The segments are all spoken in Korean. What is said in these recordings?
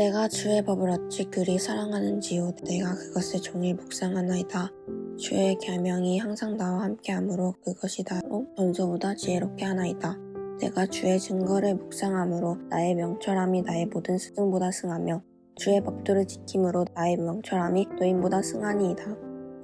내가 주의 법을 어찌 그리 사랑하는지요 내가 그것을 종일 묵상하나이다. 주의 계명이 항상 나와 함께하므로 그것이 나로 전소보다 지혜롭게 하나이다. 내가 주의 증거를 묵상함으로 나의 명철함이 나의 모든 스승보다 승하며 주의 법도를 지킴으로 나의 명철함이 노인보다 승하니이다.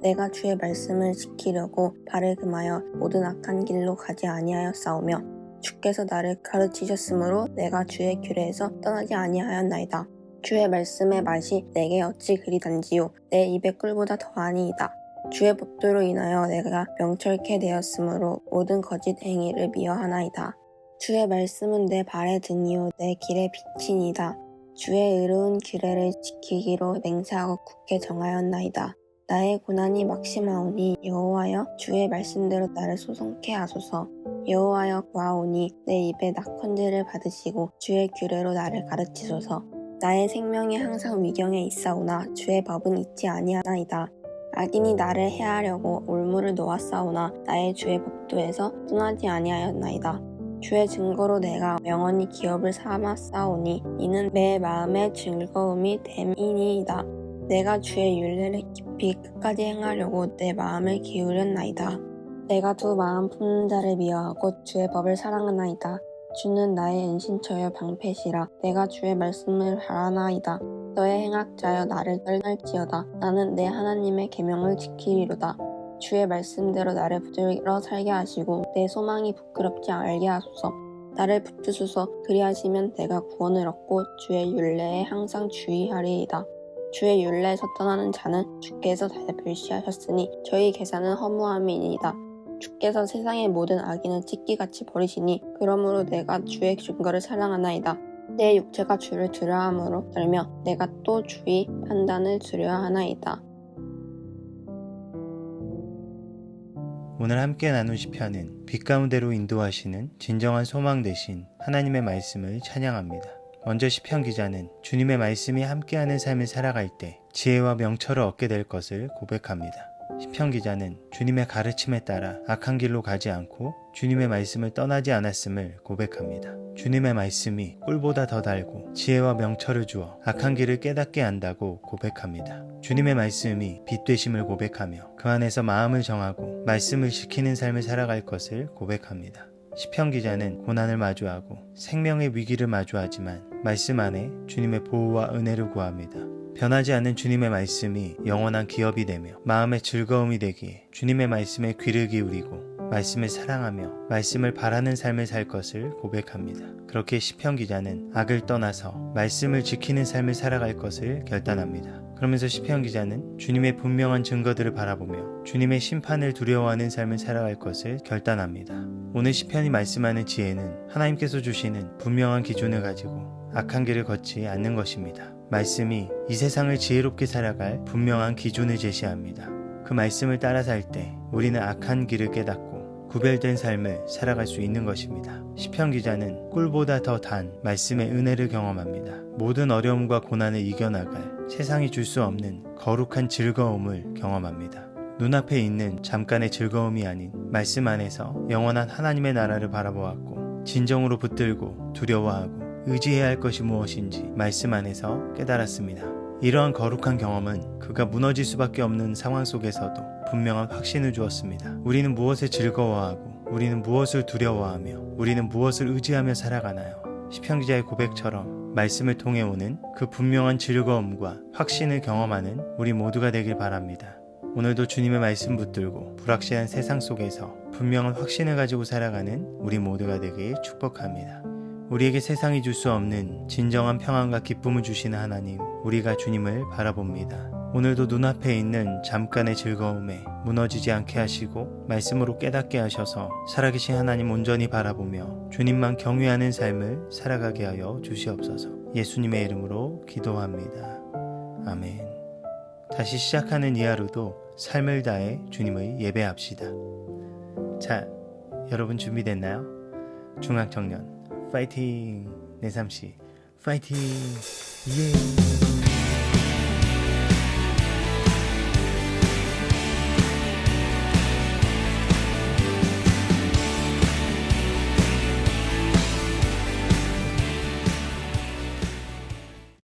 내가 주의 말씀을 지키려고 발을 금하여 모든 악한 길로 가지 아니하였사오며 주께서 나를 가르치셨으므로 내가 주의 규례에서 떠나지 아니하였나이다. 주의 말씀의 맛이 내게 어찌 그리 단지요 내 입의 꿀보다 더하니이다. 주의 법도로 인하여 내가 명철케 되었으므로 모든 거짓 행위를 미워하나이다. 주의 말씀은 내 발의 등이요 내 길의 빛이니이다. 주의 의로운 규례를 지키기로 맹세하고 굳게 정하였나이다. 나의 고난이 막심하오니 여호와여 주의 말씀대로 나를 소송케 하소서. 여호와여 구하오니 내 입에 낙헌제를 받으시고 주의 규례로 나를 가르치소서. 나의 생명이 항상 위경에 있사오나 주의 법은 잊지 아니하나이다. 악인이 나를 해하려고 올무를 놓았사오나 나의 주의 법도에서 떠나지 아니하였나이다. 주의 증거로 내가 영원히 기업을 삼았사오니 이는 내 마음의 즐거움이 됨이니이다. 내가 주의 윤례를 깊이 끝까지 행하려고 내 마음을 기울였나이다. 내가 두 마음 품는 자를 미워하고 주의 법을 사랑하나이다. 주는 나의 은신처여 방패시라 내가 주의 말씀을 바라나이다. 너의 행악자여 나를 떨날지어다. 나는 내 하나님의 계명을 지키리로다. 주의 말씀대로 나를 붙들어 살게 하시고 내 소망이 부끄럽지 알게 하소서. 나를 붙드소서 그리하시면 내가 구원을 얻고 주의 윤례에 항상 주의하리이다. 주의 윤례에서 떠나는 자는 주께서 다 멸시하셨으니 저희 계산은 허무함이니이다. 주께서 세상의 모든 악인을 찢기같이 버리시니 그러므로 내가 주의 증거를 사랑하나이다. 내 육체가 주를 두려함으로 떨며 내가 또 주의 판단을 두려워하나이다. 오늘 함께 나눈 시편은 빛 가운데로 인도하시는 진정한 소망 대신 하나님의 말씀을 찬양합니다. 먼저 시편 기자는 주님의 말씀이 함께하는 삶을 살아갈 때 지혜와 명철을 얻게 될 것을 고백합니다. 시편 기자는 주님의 가르침에 따라 악한 길로 가지 않고 주님의 말씀을 떠나지 않았음을 고백합니다. 주님의 말씀이 꿀보다 더 달고 지혜와 명철을 주어 악한 길을 깨닫게 한다고 고백합니다. 주님의 말씀이 빛 되심을 고백하며 그 안에서 마음을 정하고 말씀을 지키는 삶을 살아갈 것을 고백합니다. 시편 기자는 고난을 마주하고 생명의 위기를 마주하지만 말씀 안에 주님의 보호와 은혜를 구합니다. 변하지 않는 주님의 말씀이 영원한 기업이 되며 마음의 즐거움이 되기에 주님의 말씀에 귀를 기울이고 말씀을 사랑하며 말씀을 바라는 삶을 살 것을 고백합니다. 그렇게 시편 기자는 악을 떠나서 말씀을 지키는 삶을 살아갈 것을 결단합니다. 그러면서 시편 기자는 주님의 분명한 증거들을 바라보며 주님의 심판을 두려워하는 삶을 살아갈 것을 결단합니다. 오늘 시편이 말씀하는 지혜는 하나님께서 주시는 분명한 기준을 가지고 악한 길을 걷지 않는 것입니다. 말씀이 이 세상을 지혜롭게 살아갈 분명한 기준을 제시합니다. 그 말씀을 따라 살 때 우리는 악한 길을 깨닫고 구별된 삶을 살아갈 수 있는 것입니다. 시편 기자는 꿀보다 더 단 말씀의 은혜를 경험합니다. 모든 어려움과 고난을 이겨나갈 세상이 줄 수 없는 거룩한 즐거움을 경험합니다. 눈앞에 있는 잠깐의 즐거움이 아닌 말씀 안에서 영원한 하나님의 나라를 바라보았고 진정으로 붙들고 두려워하고 의지해야 할 것이 무엇인지 말씀 안에서 깨달았습니다. 이러한 거룩한 경험은 그가 무너질 수밖에 없는 상황 속에서도 분명한 확신을 주었습니다. 우리는 무엇을 즐거워하고 우리는 무엇을 두려워하며 우리는 무엇을 의지하며 살아가나요? 시편 기자의 고백처럼 말씀을 통해 오는 그 분명한 즐거움과 확신을 경험하는 우리 모두가 되길 바랍니다. 오늘도 주님의 말씀 붙들고 불확실한 세상 속에서 분명한 확신을 가지고 살아가는 우리 모두가 되길 축복합니다. 우리에게 세상이 줄 수 없는 진정한 평안과 기쁨을 주시는 하나님, 우리가 주님을 바라봅니다. 오늘도 눈앞에 있는 잠깐의 즐거움에 무너지지 않게 하시고 말씀으로 깨닫게 하셔서 살아계신 하나님 온전히 바라보며 주님만 경외하는 삶을 살아가게 하여 주시옵소서. 예수님의 이름으로 기도합니다. 아멘. 다시 시작하는 이 하루도 삶을 다해 주님을 예배합시다. 자, 여러분 준비됐나요? 중학청년 파이팅 내삼시. 파이팅. 예